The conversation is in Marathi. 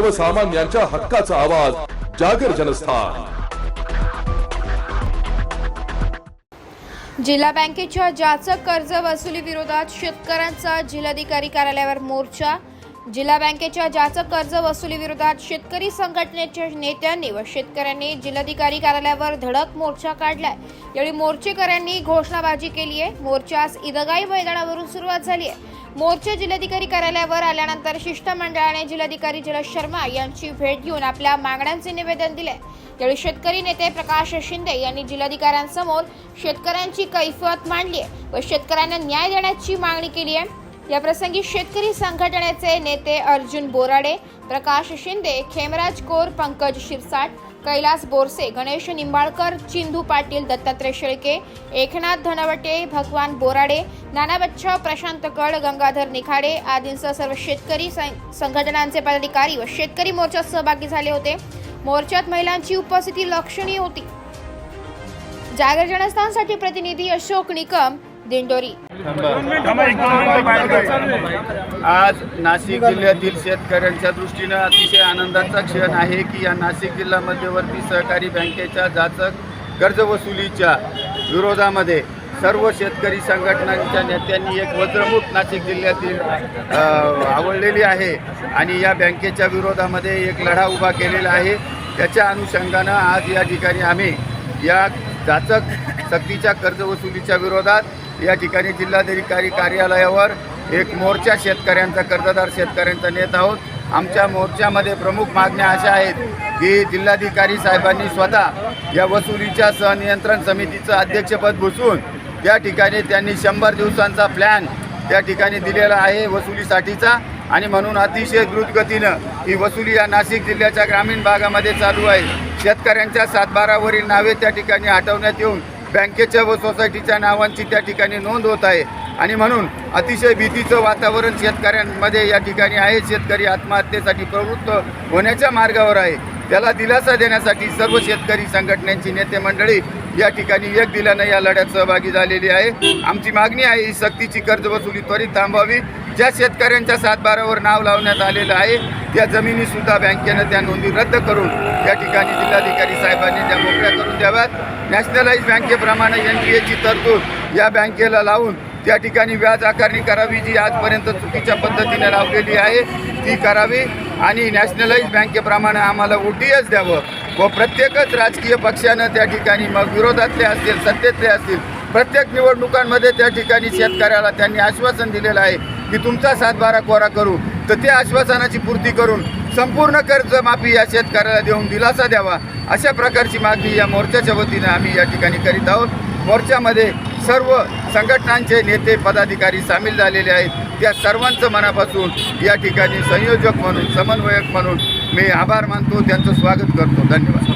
सर्वसामान्यांच्या हक्काचा आवाज जागर जनस्थान. जिल्हा बँकेच्या जाचक कर्ज वसुली विरोधात शेतकऱ्यांचा जिल्हाधिकारी कार्यालयावर मोर्चा. जिल्हा बँकेच्या जाचक कर्ज वसुली विरोधात शेतकरी संघटनेच्या नेत्यांनी व शेतकऱ्यांनी जिल्हाधिकारी कार्यालयावर धडक मोर्चा काढलाय. यावेळी मोर्चेकऱ्यांनी घोषणाबाजी केली आहे मोर्चास इदगाई मैदानावरून सुरुवात झाली आहे मोर्चा जिल्हाधिकारी कार्यालयावर आल्यानंतर शिष्टमंडळाने जिल्हाधिकारी जलज शर्मा यांची भेट घेऊन आपल्या मागण्यांचे निवेदन दिले. यावेळी शेतकरी नेते प्रकाश शिंदे यांनी जिल्हाधिकाऱ्यांसमोर शेतकऱ्यांची कैफत मांडली आहे व शेतकऱ्यांना न्याय देण्याची मागणी केली आहे. या प्रसंगी शेतकरी संघटनेचे नेते अर्जुन बोराडे प्रकाश शिंदे खेमराज कोर पंकज शिरसाट कैलास बोरसे गणेश निंबाळकर चिंधू पाटील दत्तात्रय शेळके एकनाथ धनवटे भगवान बोराडे नाना प्रशांत गड गंगाधर निखाडे आदींसह सर्व शेतकरी सं- संघटनांचे पदाधिकारी व शेतकरी मोर्चात सहभागी झाले होते. मोर्चात महिलांची उपस्थिती लक्षणीय होती. जागर जनस्थानसाठी प्रतिनिधी अशोक निकम दिंडोरी. आज नाशिक जिल्ह्यातील शेतकऱ्यांच्या दृष्टीनं अतिशय आनंदाचा क्षण आहे की या नाशिक जिल्हा मध्यवर्ती सहकारी बँकेच्या जाचक कर्जवसुलीच्या विरोधामध्ये सर्व शेतकरी संघटनांच्या नेत्यांनी एक वज्रमुख नाशिक जिल्ह्यातील आवडलेली आहे आणि या बँकेच्या विरोधामध्ये एक लढा उभा केलेला आहे. त्याच्या अनुषंगानं आज या ठिकाणी आम्ही या जाचक सक्तीच्या कर्जवसुलीच्या विरोधात या ठिकाणी जिल्हाधिकारी कार्यालयावर एक मोर्चा शेतकऱ्यांचा कर्जदार शेतकऱ्यांचा नेत आहोत. आमच्या मोर्चामध्ये प्रमुख मागण्या अशा आहेत की जिल्हाधिकारी साहेबांनी स्वतः या वसुलीच्या सहनियंत्रण समितीचं अध्यक्षपद भुसून त्या ठिकाणी त्यांनी शंभर दिवसांचा प्लॅन त्या ठिकाणी दिलेला आहे वसुलीसाठीचा. आणि म्हणून अतिशय द्रुतगतीनं ही वसुली या नाशिक जिल्ह्याच्या ग्रामीण भागामध्ये चालू आहे. शेतकऱ्यांच्या सातबारावरील नावे त्या ठिकाणी हटवण्यात येऊन बँकेच्या व सोसायटीच्या नावांची त्या ठिकाणी नोंद होत आहे. आणि म्हणून अतिशय भीतीचं वातावरण शेतकऱ्यांमध्ये या ठिकाणी आहे. शेतकरी आत्महत्येसाठी प्रवृत्त होण्याच्या मार्गावर आहे. त्याला दिलासा देण्यासाठी सर्व शेतकरी संघटनांची नेते मंडळी या ठिकाणी एक दिल्यानं या लढ्यात सहभागी झालेली आहे. आमची मागणी आहे ही सक्तीची कर्जवसुली त्वरित थांबावी ज्या शेतकऱ्यांच्या सातबारावर नाव लावण्यात आलेलं आहे त्या जमिनीसुद्धा बँकेनं त्या नोंदी रद्द करून त्या ठिकाणी जिल्हाधिकारी साहेबांनी त्या मोकळ्या करून द्याव्यात. नॅशनलाइज बँकेप्रमाणे एन पी एची तरतूद या बँकेला लावून त्या ठिकाणी व्याज आकारणी करावी जी आजपर्यंत चुकीच्या पद्धतीने लावलेली आहे ती करावी. आणि नॅशनलाइज बँकेप्रमाणे आम्हाला ओ टी एस द्यावं. व प्रत्येकच राजकीय पक्षानं त्या ठिकाणी मग विरोधातले असतील सत्तेतले असतील प्रत्येक निवडणुकांमध्ये त्या ठिकाणी शेतकऱ्याला त्यांनी आश्वासन दिलेलं आहे की तुमचा सातबारा कोरा करू. तर त्या आश्वासनाची पूर्ती करून संपूर्ण कर्जमाफी या शेतकऱ्याला देऊन दिलासा द्यावा. अशा प्रकारची मागणी या मोर्चाच्या वतीनं आम्ही या ठिकाणी करीत आहोत. मोर्चामध्ये सर्व संघटनांचे नेते पदाधिकारी सामील झालेले आहेत. त्या सर्वांचं मनापासून या ठिकाणी संयोजक म्हणून समन्वयक म्हणून मी आभार मानतो. त्यांचं स्वागत करतो. धन्यवाद.